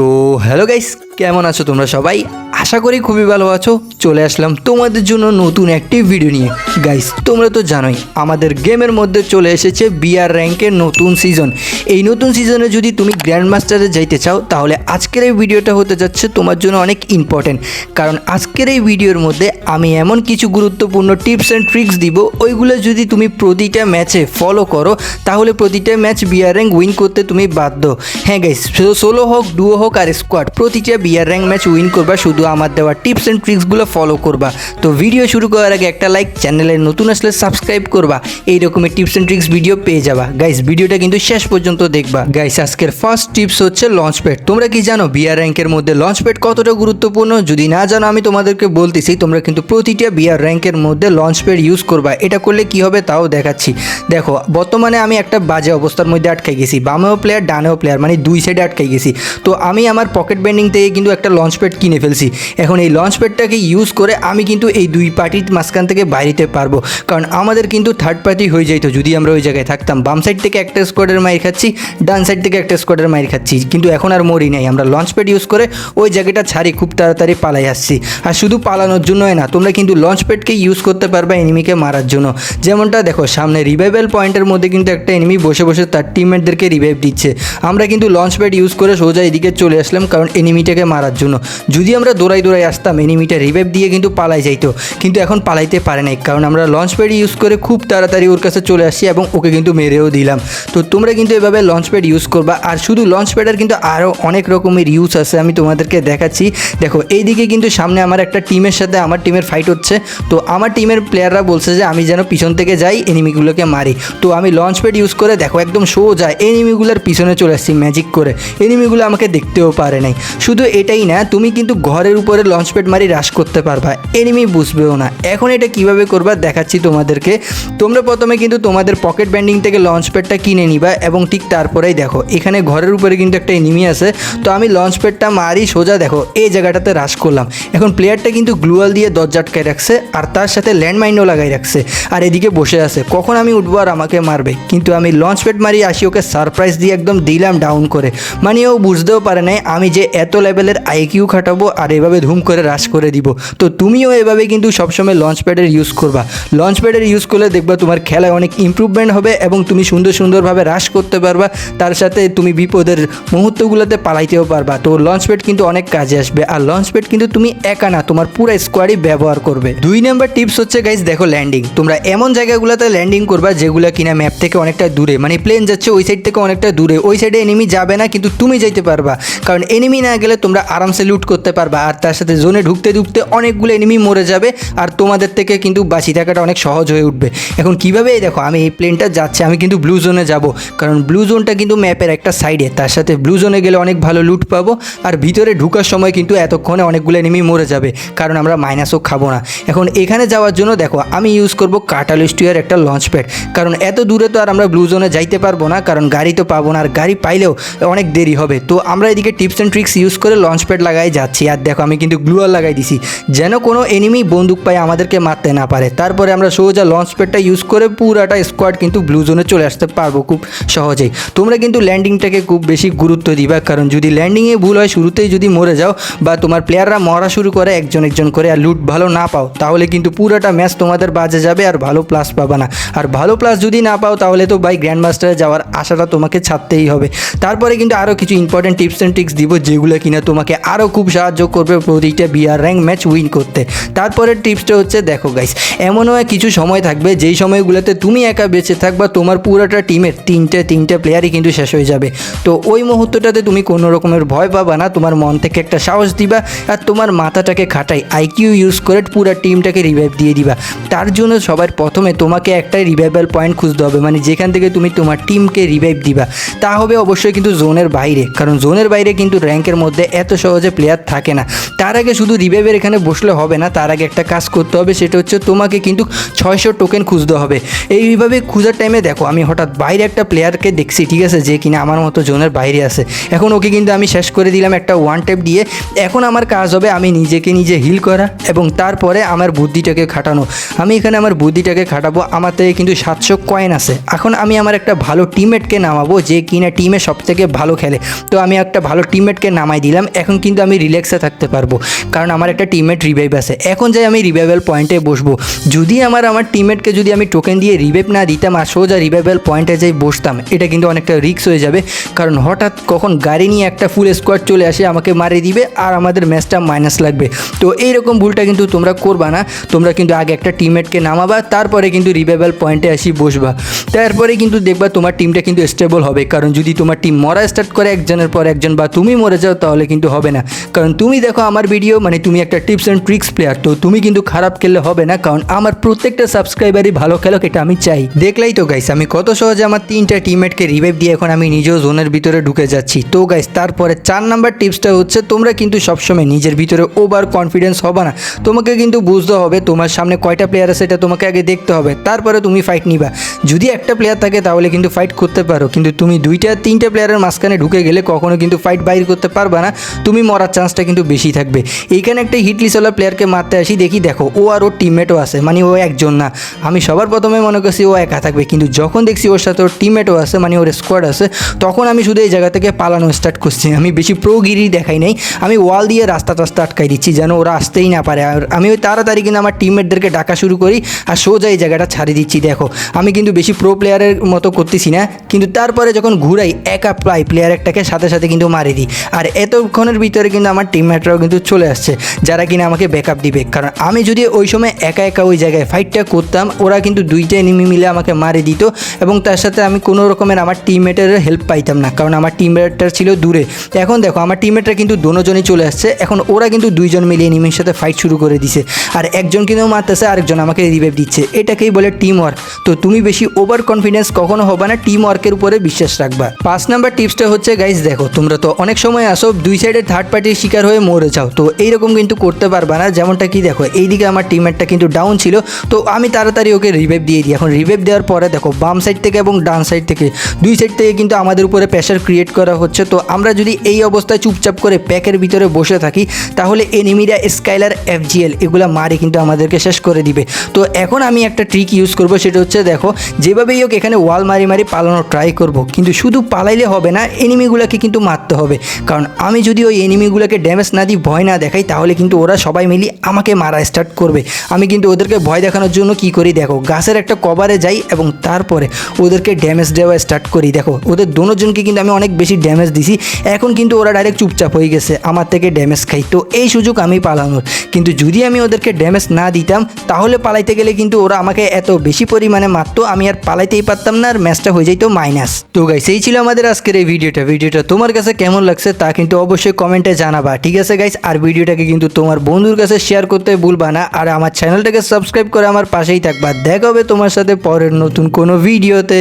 তো hello guys কেমন আছো তোমরা সবাই? আশা করি খুবই ভালো আছো। চলে আসলাম তোমাদের জন্য নতুন একটি ভিডিও নিয়ে। গাইস তোমরা তো জানোই, আমাদের গেমের মধ্যে চলে এসেছে বিআর র্যাঙ্কের নতুন সিজন এই নতুন সিজনে যদি তুমি গ্র্যান্ড মাস্টারে যাইতে চাও, তাহলে আজকের এই ভিডিওটা হতে যাচ্ছে তোমার জন্য অনেক ইম্পর্টেন্ট কারণ আজকের এই ভিডিওর মধ্যে আমি এমন কিছু গুরুত্বপূর্ণ টিপস অ্যান্ড ট্রিক্স দিব, ওইগুলো যদি তুমি প্রতিটা ম্যাচে ফলো করো, তাহলে প্রতিটা ম্যাচ বিআর র্যাঙ্ক উইন করতে তুমি বাধ্য। হ্যাঁ গাইস সোলো হোক ডুও হোক আর স্কোয়াড প্রতিটা বিআর র্যাঙ্ক ম্যাচ উইন করবা শুধু আমার দেওয়া টিপস অ্যান্ড ট্রিক্সগুলো ফলো করবা। তো ভিডিও শুরু করার আগে একটা লাইক চ্যানেলে নতুন আসলে সাবস্ক্রাইব করবা। এই রকমের টিপস অ্যান্ড ট্রিক্স ভিডিও পেয়ে যাবা। গাইস ভিডিওটা কিন্তু শেষ পর্যন্ত দেখবা। গাইস আজকের ফার্স্ট টিপস হচ্ছে লঞ্চ প্যাড তোমরা কি জানো বিআর র্যাঙ্কের মধ্যে লঞ্চ প্যাড কতটা গুরুত্বপূর্ণ? যদি না জানো, আমি তোমাদেরকে বলতেছি, তোমরা কিন্তু প্রতিটা বিআর র্যাঙ্কের মধ্যে লঞ্চ প্যাড ইউজ করবা। এটা করলে কি হবে তাও দেখাচ্ছি। দেখো, বর্তমানে আমি একটা বাজে অবস্থার মধ্যে আটকে গেছি। বামেও প্লেয়ার ডানেও প্লেয়ার মানে দুই সাইডে আটকে গেছি। তো আমি আমার পকেট বেন্ডিং থেকে কিন্তু একটা লঞ্চ প্যাড কিনে ফেলছি। এখন এই লঞ্চ প্যাডটাকে ইউজ করে আমি কিন্তু এই দুই পার্টির মাঝখান থেকে বাইরেতে পারব। কারণ আমাদের কিন্তু থার্ড পার্টি হয়ে যাইতো, যদি আমরা ওই জায়গায় থাকতাম। বাম সাইড থেকে একটা স্কোয়াডের মাইর খাচ্ছি, ডান সাইড থেকে একটা স্কোয়াডের মাইর খাচ্ছি। কিন্তু এখন আর মরি নাই। আমরা লঞ্চ প্যাড ইউজ করে ওই জায়গাটা ছাড়ি, খুব তাড়াতাড়ি পালাই আসছি। আর শুধু পালানোর জন্যই না, তোমরা কিন্তু লঞ্চ প্যাডকে ইউজ করতে পারবে এনিমিকে মারার জন্য। যেমনটা দেখো, সামনে রিভাইভাল পয়েন্টের মধ্যে কিন্তু একটা এনিমি বসে বসে তার টিমমেটদেরকে রিভাইভ দিচ্ছে। আমরা কিন্তু লঞ্চ প্যাড ইউজ করে সোজা এদিকে চলে আসলাম, কারণ এনিমিটাকে মারার জন্য। যদি আমরা দৌড়াই দৌড়াই আসতাম এনিমিটা রিভাইভ দিয়ে কিন্তু পালাই যাইতো। কিন্তু এখন পালাইতে পারে নাই, কারণ আমরা লঞ্চ প্যাড ইউজ করে খুব তাড়াতাড়ি ওর কাছে চলে আসছি এবং ওকে কিন্তু মেরেও দিলাম। তো তোমরা কিন্তু এভাবে লঞ্চ প্যাড ইউজ করবা, আর শুধু লঞ্চ প্যাডের কিন্তু আরও অনেক রকমের ইউজ আছে, আমি তোমাদেরকে দেখাচ্ছি। দেখো, এইদিকে কিন্তু সামনে আমার একটা টিমের সাথে আমার টিমের ফাইট হচ্ছে। তো আমার টিমের প্লেয়াররা বলছে যে, আমি যেন পিছন থেকে যাই এনিমিগুলোকে মারি। তো আমি লঞ্চ প্যাড ইউজ করে দেখো, একদম সোজা এনিমিগুলোর পিছনে চলে আসছি ম্যাজিক করে। এনিমিগুলো আমাকে দেখতেও পারে নাই। শুধু এটাই না, তুমি কিন্তু ঘরের উপরে লঞ্চ প্যাড মারি রাশ করতে পারবা। এনিমি বুঝবেও না। এখন এটা কীভাবে করবা দেখাচ্ছি তোমাদেরকে। তোমরা প্রথমে কিন্তু তোমাদের পকেট ব্যান্ডিং থেকে লঞ্চ প্যাডটা কিনে নিবা এবং ঠিক তারপরেই দেখো, এখানে ঘরের উপরে কিন্তু একটা এনিমি আছে। তো আমি লঞ্চ প্যাডটা মারি সোজা দেখো, এই জায়গাটাতে রাশ করলাম। এখন প্লেয়ারটা কিন্তু গ্লুয়াল দিয়ে দরজা আটকায় রাখছে আর তার সাথে ল্যান্ডমাইনও লাগাই রাখছে। আর এদিকে বসে আছে, কখন আমি উঠবো আর আমাকে মারবে? কিন্তু আমি লঞ্চ প্যাড মারি আসি ওকে সারপ্রাইজ দিয়ে একদম দিলাম ডাউন করে। মানে ও বুঝতেও পারে নাই আমি যে এত লেভেলের আইকিউ খাটাবো আর এভাবে ধুম করে রাশ করে দিব। তো তুমিও এভাবে কিন্তু সবসময় লঞ্চ প্যাডের ইউজ করবা। লঞ্চ প্যাডের ইউজ করলে দেখবা তোমার খেলায় অনেক ইমপ্রুভমেন্ট হবে এবং তুমি সুন্দর সুন্দরভাবে রাশ করতে পারবা। তার সাথে তুমি বিপদের মুহূর্তগুলোতে পালাইতেও পারবা। তো লঞ্চ প্যাড কিন্তু অনেক কাজে আসবে। আর লঞ্চ প্যাড কিন্তু তুমি একা না, তোমার পুরো স্কোয়াডই ব্যবহার করবে। দুই নাম্বার টিপস হচ্ছে গাইজ দেখো ল্যান্ডিং তোমরা এমন জায়গাগুলোতে ল্যান্ডিং করবা যেগুলো কিনা ম্যাপ থেকে অনেকটা দূরে। মানে প্লেন যাচ্ছে ওই সাইড থেকে অনেকটা দূরে। ওই সাইডে এনিমি যাবে না, কিন্তু তুমি যাইতে পারবা। কারণ এনিমি না গেলে তোমরা আরামসে লুট করতে পারবা। আর তার সাথে জোনে ঢুকতে ঢুকতে অনেকগুলো এনিমি মরে যাবে আর তোমাদের থেকে কিন্তু বাঁচি থাকাটা অনেক সহজ হয়ে উঠবে। এখন কীভাবে দেখো, আমি এই প্লেনটা যাচ্ছে, আমি কিন্তু ব্লু জোনে যাব। কারণ ব্লু জোনটা কিন্তু ম্যাপের একটা সাইডে তার সাথে ব্লু জোনে গেলে অনেক ভালো লুট পাবো আর ভিতরে ঢুকার সময় কিন্তু এতক্ষণে অনেকগুলো এনিমি মরে যাবে, কারণ আমরা মাইনাসও খাব না। এখন এখানে যাওয়ার জন্য, দেখো, আমি ইউজ করব কাটালিস্টিয়ার একটা লঞ্চ প্যাড কারণ এত দূরে তো আর আমরা ব্লু জোনে যাইতে পারব না, কারণ গাড়ি তো পাবো না, আর গাড়ি পাইলেও অনেক দেরি হবে। তো আমরা এদিকে টিপস অ্যান্ড ট্রিক্স ইউজ করে লঞ্চ প্যাড লাগাই যাচ্ছি। আর দেখো আমি কিন্তু গ্লুয়ার লাগাই দিছি। যেন কোনো এনিমি বন্দুক পায় আমাদেরকে মারতে না পারে। তারপরে আমরা সোজা লঞ্চ প্যাডটা ইউজ করে পুরাটা স্কোয়াড কিন্তু ব্লু জোনে চলে আসতে পারব খুব সহজেই। তোমরা কিন্তু ল্যান্ডিংটাকে খুব বেশি গুরুত্ব দিবা, কারণ যদি ল্যান্ডিংয়ে ভুল হয়, শুরুতেই যদি মরে যাও বা তোমার প্লেয়াররা মরা শুরু করে একজন একজন করে আর লুট ভালো না পাও, তাহলে কিন্তু পুরোটা ম্যাচ তোমাদের বাজে যাবে আর ভালো প্লাস পাবা না। আর ভালো প্লাস যদি না পাও, তাহলে তো বাই গ্র্যান্ড মাস্টারে যাওয়ার আশাটা তোমাকে ছাড়তেই হবে। তারপরে কিন্তু আরও কিছু ইম্পর্টেন্ট টিপস অ্যান্ড ট্রিক্স দিব, যেগুলো কিনা তোমাকে আরও খুব সাহায্য করবে প্রতিটা বিআর র্যাঙ্ক ম্যাচ উইন করতে। তারপরের টিপসটা হচ্ছে, দেখো গাইস এমনও কিছু সময় থাকবে, যেই সময়গুলোতে তুমি একা বেঁচে থাকবা, তোমার পুরোটা টিমের তিনটে তিনটে প্লেয়ারই কিন্তু শেষ হয়ে যাবে। তো ওই মুহূর্তটাতে তুমি কোনো রকমের ভয় পাবা না, তোমার মন থেকে একটা সাহস দিবা, আর তোমার মাথাটাকে খাটাই আইকিউ ইউজ করে পুরো টিমটাকে রিভাইভ দিয়ে দিবা। তার জন্য সবার প্রথমে তোমাকে একটা রিভাইভাল পয়েন্ট খুঁজতে হবে মানে যেখান থেকে তুমি তোমার টিমকে রিভাইভ দিবা। তা হবে অবশ্যই কিন্তু জোনের বাইরে, কারণ জোনের বাইরে কিন্তু র্যাঙ্কের মধ্যে এত সহজে প্লেয়ার থাকে না। তার আগে শুধু রিভাইভের এখানে বসলে হবে না, তার আগে একটা কাজ করতে হবে, সেটা হচ্ছে তোমাকে কিন্তু ছয়শো টোকেন খুঁজতে হবে। এইভাবে খোঁজার টাইমে দেখো, আমি হঠাৎ বাইরে একটা প্লেয়ারকে দেখছি, ঠিক আছে, যে কিনা আমার মতো জোনের বাইরে আছে। এখন ওকে কিন্তু আমি শেষ করে দিলাম একটা ওয়ান টেপ দিয়ে। এখন আমার কাজ হবে আমি নিজেকে নিজে হিল করা এবং তারপরে আমার বুদ্ধিটাকে খাটানো। আমি এখানে আমার বুদ্ধিটাকে খাটাবো, আমার থেকে কিন্তু সাতশো কয়েন আছে। এখন আমি আমার একটা ভালো টিমমেটকে নামাবো, যে কিনা টিমে সব থেকে ভালো খেলে। তো আমি একটা ভালো টিমমেটকে নামাই দিলাম, এখন কিন্তু আমি রিল্যাক্সে থাকতে পারব। কারণ আমার একটা টিমমেট রিভাইভ আছে। এখন যাই আমি রিভাইভাল পয়েন্টে বসবো। যদি আমার আমার টিমমেটকে যদি আমি টোকেন দিয়ে রিভাইভ না দিতাম আর সোজা রিভাইভাল পয়েন্টে যাই বসতাম, এটা কিন্তু অনেকটা রিস্ক হয়ে যাবে। কারণ হঠাৎ কখন গাড়ি নিয়ে একটা ফুল স্কোয়াড চলে আসে, আমাকে মারে দিবে আর আমাদের ম্যাচটা মাইনাস লাগবে। তো এইরকম ভুলটা কিন্তু তোমরা করবা না। তোমরা কিন্তু আগে একটা টিমমেটকে নামাবা, তারপরে কিন্তু রিভাইভাল পয়েন্টে আসি বসবা। তারপরে কিন্তু দেখবা তোমার টিমটা কিন্তু স্টেবল হবে। কারণ যদি তোমার টিম মরা স্টার্ট করে একজনের পর একজন বা তুমি মরে যাও, তাহলে কিন্তু হবে না। কারণ তুমি দেখো আমার ভিডিও মানে তুমি একটা টিপস অ্যান্ড ট্রিক্স প্লেয়ার তো তুমি কিন্তু খারাপ খেললে হবে না, কারণ আমার প্রত্যেকটা সাবস্ক্রাইবারই ভালো খেলোক, এটা আমি চাই। দেখলেই তো গাইস আমি কত সহজে আমার তিনটা টিমমেটকে রিভাইভ দিয়ে এখন আমি নিজেও জোনের ভিতরে ঢুকে যাচ্ছি। তো গাইস তারপরে চার নাম্বার টিপসটা হচ্ছে, তোমরা কিন্তু সবসময় নিজের ভিতরে ওভার কনফিডেন্স হবে না। তোমাকে কিন্তু বুঝতে হবে, তোমার সামনে কয়টা প্লেয়ার আছে, এটা তোমাকে আগে দেখতে হবে, তারপরে তুমি ফাইট নিবা। যদি একটা প্লেয়ার থাকে, তাহলে কিন্তু ফাইট করতে পারো। কিন্তু তুমি দুইটা, তিনটা প্লেয়ারের মাঝখানে ঢুকে গেলে কখনো কিন্তু ফাইট বাইর করতে পারবে না। তুমি মরার চান্সটা কিন্তু বেশি থাকবে। এইখানে একটা হিটলিসওয়ালা প্লেয়ারকে মারতে আসি, দেখি দেখো, ও আর ওর টিমমেটও আছে মানে ও একজন না। আমি সবার প্রথমে মনে করছি ও একা থাকবে, কিন্তু যখন দেখছি ওর সাথে ওর টিমমেটও আছে মানে ওর স্কোয়াড আছে, তখন আমি শুধু এই জায়গা থেকে পালানো স্টার্ট করছি। আমি বেশি প্রোগিরি দেখাই নাই, আমি ওয়াল দিয়ে রাস্তা টাস্তা আটকাই দিচ্ছি, যেন ওরা আসতেই না পারে। আর আমি ওই তাড়াতাড়ি কিন্তু আমার টিমমেটদেরকে ডাকা শুরু করি, আর সোজা এই জায়গাটা ছাড়িয়ে দিচ্ছি। দেখো, আমি কিন্তু বেশি প্রো প্লেয়ারের মতো করতেছি না। কিন্তু তারপরে যখন ঘুরাই, একা প্লাই প্লেয়ার একটাকে সাথে সাথে কিন্তু মারি দিই। আর এতক্ষণের ভিতরে কিন্তু আমার টিমমেটরাও কিন্তু চলে আসছে, যারা কিনা আমাকে ব্যাকআপ দিবে। কারণ আমি যদি ওই সময় একা একা ওই জায়গায় ফাইটটা করতাম, ওরা কিন্তু দুইটা এনিমি মিলে আমাকে মারি দিত এবং তার সাথে আমি কোনো রকমের আমার টিমমেটের হেল্প পাইতাম না, কারণ আমার টিমমেটটা ছিল দূরে। এখন দেখো, আমার টিমমেটরা কিন্তু দোনোজনই চলে আসছে। এখন ওরা কিন্তু দুইজন মিলে এনিমির সাথে ফাইট শুরু করে দিছে। আর একজন কিন্তু মারতেছে, আরেকজন আমাকে রিভাইভ দিচ্ছে। এটাকেই বলে টিম ওয়ার্ক তো তুমি বেশি ওভার কনফিডেন্স কখনো হবে না টিম ওয়ার্কের উপরে বিশ্বাস রাখবা। পাঁচ নাম্বার টিপসটা হচ্ছে গাইজ দেখো, তোমরা তো অনেক সময় আসো, দুই সাইডে থার্ড পার্টির শিকার হয়ে মরে যাও, তো এইরকম কিন্তু করতে পারবা না, যেমনটা কি দেখো, এইদিকে আমার টিমমেটটা কিন্তু ডাউন ছিল, তো আমি তাড়াতাড়ি ওকে রিভাইভ দিয়ে দিই। এখন রিভাইভ দেওয়ার পরে দেখো, বাম সাইড থেকে এবং ডান সাইড থেকে, দুই সাইড থেকে কিন্তু আমাদের উপরে প্রেশার ক্রিয়েট করা হচ্ছে, তো আমরা যদি এই অবস্থায় চুপচাপ করে প্যাকের ভিতরে বসে থাকি, তাহলে এনিমিরা স্কাইলার এফজিএল এগুলো মারে কিন্তু আমাদেরকে শেষ করে দিবে। তো এখন আমি একটা ট্রিক ইউজ করব, সেটা হচ্ছে, দেখো যেভাবেই হোক এখানে ওয়াল মারি মারি পালানোর ট্রাই করব, কিন্তু শুধু পালাইলে হবে না এনিমিগুলোকে কিন্তু মারতে হবে। কারণ আমি যদি ওই এনিমিগুলোকে ড্যামেজ না দিই, ভয় না দেখাই, তাহলে কিন্তু ওরা সবাই মিলি আমাকে মারা স্টার্ট করবে। আমি কিন্তু ওদেরকে ভয় দেখানোর জন্য কি করি, দেখো, গাছের একটা কভারে যাই এবং তারপরে ওদেরকে ড্যামেজ দেওয়া স্টার্ট করি। দেখো, ওদের দোনোজনকে কিন্তু আমি অনেক বেশি ড্যামেজ দিছি। এখন কিন্তু ওরা ডাইরেক্ট চুপচাপ হয়ে গেছে, আমার থেকে ড্যামেজ খাই। তো এই সুযোগ আমি পালানোর। কিন্তু যদি আমি ওদেরকে ড্যামেজ না দিতাম, তাহলে পালাইতে গেলে কিন্তু ওরা আমাকে এত বেশি পরিমাণে মারতো আমি আর পালাইতেই পারতাম না, আর ম্যাচটা হয়ে যাইতো মাইনাস তো গাইস এই ছিল আমাদের আজকের এই ভিডিওটা। ভিডিওটা তোমার কাছে কেমন লাগছে তা কিন্তু অবশ্যই কমেন্টে জানাবা, ঠিক আছে গাইস আর ভিডিওটাকে কিন্তু তোমার বন্ধুর কাছে শেয়ার করতে ভুলবা না, আর আমার চ্যানেলটাকে সাবস্ক্রাইব করে আমার পাশেই থাকবা। দেখা হবে তোমার সাথে পরের নতুন কোনো ভিডিওতে